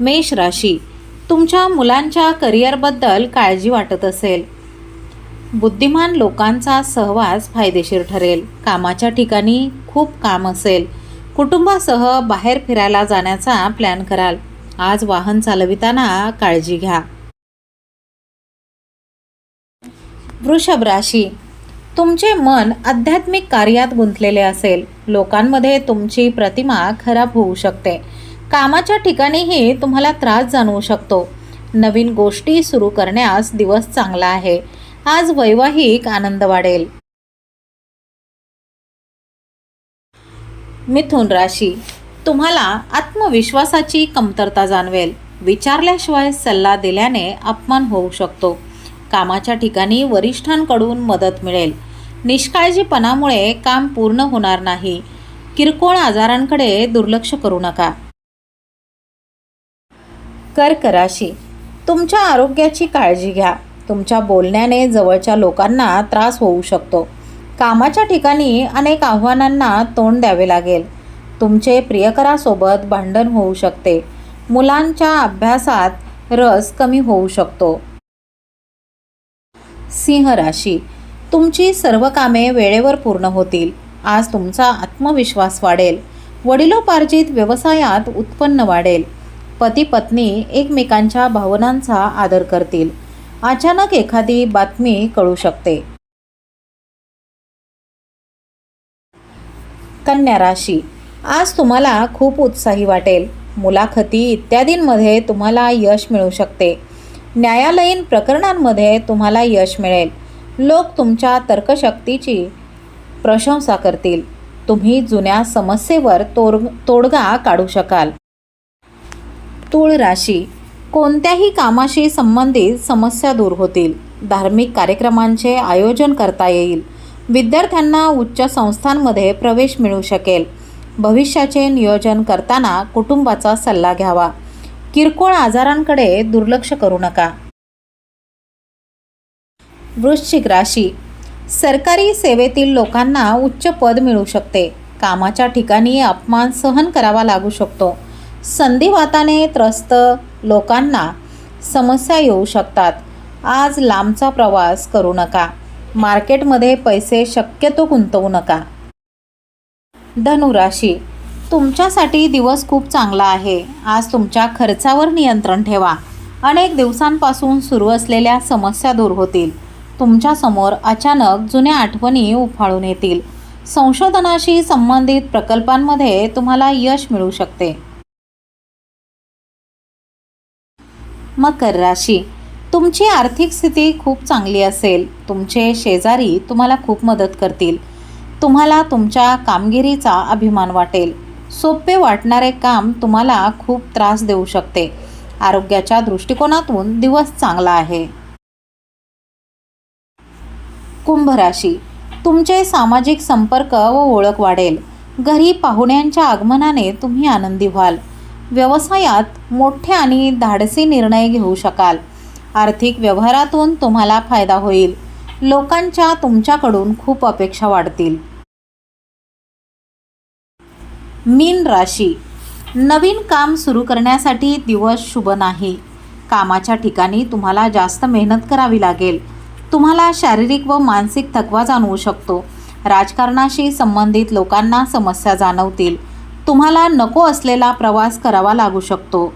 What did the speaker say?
मेष राशी तुमच्या मुलांच्या करिअरबद्दल काळजी वाटत असेल. बुद्धिमान लोकांचा सहवास फायदेशीर ठरेल. कामाच्या ठिकाणी खूप काम असेल. कुटुंबासह बाहेर फिरायला जाण्याचा प्लॅन कराल. आज वाहन चालविताना काळजी घ्या. वृषभ राशी तुमचे मन आध्यात्मिक कार्यात गुंतलेले असेल. लोकांमध्ये तुमची प्रतिमा खराब होऊ शकते. कामाच्या ठिकाणीही तुम्हाला त्रास जाणवू शकतो. नवीन गोष्टी सुरू करण्यास दिवस चांगला आहे. आज वैवाहिक आनंद वाढेल. मिथुन राशी. तुम्हाला आत्मविश्वासाची कमतरता जाणवेल. विचारल्याशिवाय सल्ला दिल्याने अपमान होऊ शकतो. कामाच्या ठिकाणी वरिष्ठांकडून मदत मिळेल. निष्काळजीपणामुळे काम पूर्ण होणार नाही. किरकोळ आजारांकडे दुर्लक्ष करू नका. कर्कराशी तुमच्या आरोग्याची काळजी घ्या. तुमच्या बोलण्याने जवळच्या लोकांना त्रास होऊ शकतो. कामाच्या ठिकाणी अनेक आव्हानांना तोंड द्यावे लागेल. तुमचे प्रियकरासोबत भांडण होऊ शकते. मुलांच्या अभ्यासात रस कमी होऊ शकतो. सिंह राशी. तुमची सर्व कामे वेळेवर पूर्ण होतील. आज तुमचा आत्मविश्वास वाढेल. वडिलोपार्जित व्यवसायात उत्पन्न वाढेल. पती पत्नी एकमेकांच्या भावनांचा आदर करतील. अचानक एखादी बातमी कळू शकते. कन्या राशी. आज तुम्हाला खूप उत्साही वाटेल. मुलाखती इत्यादींमध्ये तुम्हाला यश मिळू शकते. न्यायालयीन प्रकरणांमध्ये तुम्हाला यश मिळेल. लोक तुमच्या तर्कशक्तीची प्रशंसा करतील. तुम्ही जुन्या समस्येवर तोड तोडगा काढू शकाल. तूळ राशी. कोणत्याही कामाशी संबंधित समस्या दूर होतील. धार्मिक कार्यक्रमांचे आयोजन करता येईल. विद्यार्थ्यांना उच्च संस्थांमध्ये प्रवेश मिळू शकेल. भविष्याचे नियोजन करताना कुटुंबाचा सल्ला घ्यावा. किरकोळ आजारांकडे दुर्लक्ष करू नका. वृश्चिक राशी. सरकारी सेवेतील लोकांना उच्च पद मिळू शकते. कामाच्या ठिकाणी अपमान सहन करावा लागू शकतो. संधिवाताने त्रस्त लोकांना समस्या येऊ शकतात. आज लांबचा प्रवास करू नका. मार्केटमध्ये पैसे शक्यतो गुंतवू नका. धनुराशी तुमच्यासाठी दिवस खूप चांगला आहे. आज तुमच्या खर्चावर नियंत्रण ठेवा. अनेक दिवसांपासून सुरू असलेल्या समस्या दूर होतील. तुमच्यासमोर अचानक जुन्या आठवणी उफाळून येतील. संशोधनाशी संबंधित प्रकल्पांमध्ये तुम्हाला यश मिळू शकते. मकर राशी. तुमची आर्थिक स्थिती खूप चांगली असेल. तुमचे शेजारी तुम्हाला खूप मदत करतील. तुम्हाला तुमच्या कामगिरीचा अभिमान वाटेल. सोपे वाटणारे काम तुम्हाला खूप त्रास देऊ शकते. आरोग्याच्या दृष्टिकोनातून दिवस चांगला आहे. कुंभ राशी. तुमचे सामाजिक संपर्क व ओळख वाढेल. घरी पाहुण्यांच्या आगमनाने तुम्ही आनंदी व्हाल. व्यवसायात मोठे आणि धाडसी निर्णय घेऊ शकाल. आर्थिक व्यवहारातून तुम्हाला फायदा होईल. लोकांच्या तुमच्याकडून खूप अपेक्षा वाढतील. मीन राशी. नवीन काम सुरू करण्यासाठी दिवस शुभ नाही. कामाच्या ठिकाणी तुम्हाला जास्त मेहनत करावी लागेल. तुम्हाला शारीरिक व मानसिक थकवा जाणवू शकतो. राजकारणाशी संबंधित लोकांना समस्या जाणवतील. तुम्हाला नको असलेला प्रवास करावा लागू शकतो.